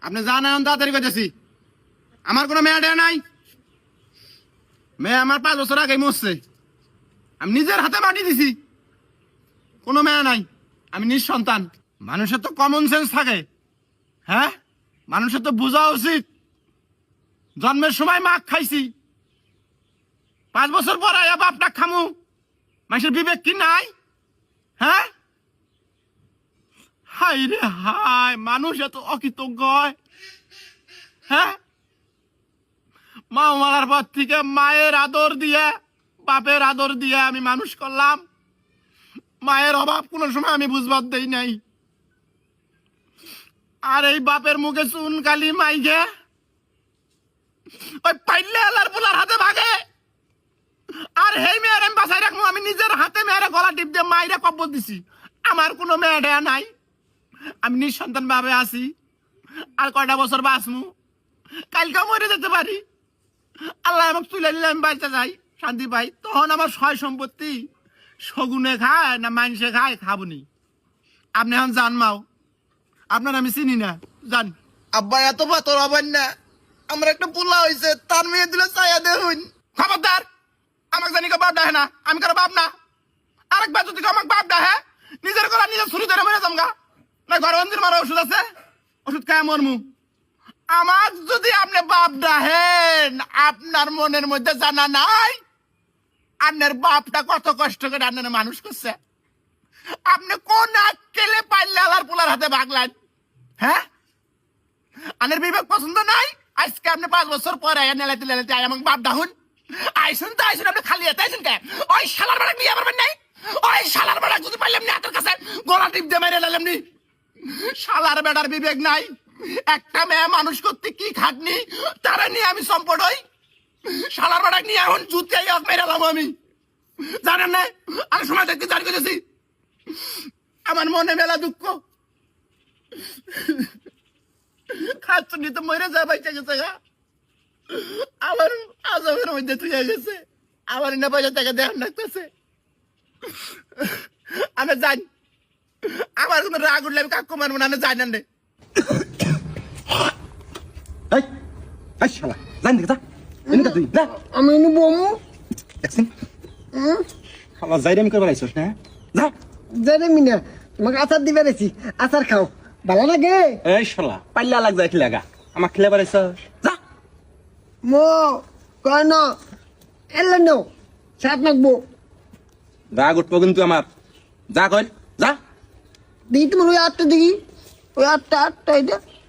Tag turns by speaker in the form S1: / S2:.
S1: আপনি জানেন, আমি তাড়াতাড়ি করতেছি আমার কোনো মেয়ে টেয়া নাই। মেয়ে আমার পাঁচ বছর আগে মরছে। আমি নিজের হাতে মাটি দিছি। কোনো মেয়ে নাই। আমি নিঃসন্তান। মানুষের তো কমন সেন্স থাকে। হ্যাঁ? মানুষের তো বোঝা উচিত। জন্মের সময় মাখ খাইছি। পাঁচ বছর পর আয়া বাপটা খামু। মানুষের বিবেক কি নাই? হ্যাঁ? হাই রে হাই মানুষ এত অকৃতজ্ঞ হয়। হ্যাঁ? মা মারার পর থেকে মায়ের আদর দিয়ে, বাপের আদর দিয়ে আমি মানুষ করলাম। মায়ের অভাব কোনো সময় আমি বুঝবার দেই নাই। আর এই বাপের মুখে চুন কালি মাইগে, ওই পাইলে আলার পোলার হাতে ভাগে। আর হেই মেয়ের আমি বাসায় রাখব আমি নিজের হাতে মেয়ের গলা টিপ দিয়ে মাইরে কব্বর দিছি। আমার কোনো মেয়ে টেয়া নাই। আমি নিঃসন্তান ভাবে আছি। আর কয়টা বছর বাঁচমু? কালকেও মরে যেতে পারি। আল্লাহ আমাকে তুলে নিলে আমি বাড়িতে যাই শান্তি পাই। তখন আমার সয় সম্পত্তি। শগুনে খায় না মানুষে খায় খাবনি। আপনি এখন জান মাও। আপনার আমি চিনি না। জান
S2: আব্বা এত পাতর হবেন না। আমার একটা পোলা হয়েছে তার মেয়ে দিলে চাইয়া দেখুন
S1: খবরদার! আমাকে জানি বাপ ডাহে না। আমি কারও বাপ না। আরেকবার যদি আমাকে বাপ ডাহে নিজের গলা নিজের ছুরি ধরে মেরে যামগা। না, ঘর মারা ওষুধ আছে? ওষুধ খায় মরমু আমার যদি আপনি বাপ ডাহেন, আপনার মনের মধ্যে জানা নাই, আপনার বাপটা কত কষ্ট করে আপনার মানুষ করছে। আপনি কোন আক্কেলে পাইলে আলার পোলার হাতে ভাগলেন হ্যাঁ? আনের বিবেক পছন্দ নাই? আজকে আপনি পাঁচ বছর পরে নেলাতে নেলাতে আয় আমাকে বাপ ডাহুন। আইসুন তো, আইসুন, আপনি খালি হাতে আইসুন কে? ওই শালার বেড়া নিয়ে পারবেন নাই? ওই শালার বেড়া যদি পাইলাম নি হাতের কাছে গলা টিপ দিয়ে মেরে লাইলাম নি? শালার বেড়ার বিবেক নাই। একটা মেয়ে মানুষ করতে কি খাটনি? তারা নিয়ে আমি সম্পদ হই। শালার বেড়া নিয়ে এখন জুতিয়াই হোক মেরালাম আমি। জানেন না? আমি সময় দেখতে জারি করেছি আমার মনে মেলা দুঃখ। খাচ্ছনি তো মরে যা বাইচা গেছে গা। আবার আজবের মধ্যে তুই গেছে। আবার না পয়সা তাকে দেখান রাখতেছে আমি জানি আমার কোনো রাগ উঠলে আমি কাকু মারবো না আমি জানি না রে।
S3: তুই
S2: আমি নিবো
S3: দেখছিন শালা যাই আমি করবার আইছস না। যা।
S2: জানি মিনা তোমাকে আচার দিবে রেছি আচার খাও। ভালো লাগে?
S3: এই শালা পাল্লা লাগ যায় লাগা আমার খেলে বার যা।
S2: মো কেন এলে নো? সাত নাকবো
S3: রাগ উঠবো কিন্তু আমার। যা কর
S2: দিই তোমার ওই আটটা দেখি। ওই আটটা আটটা এটা।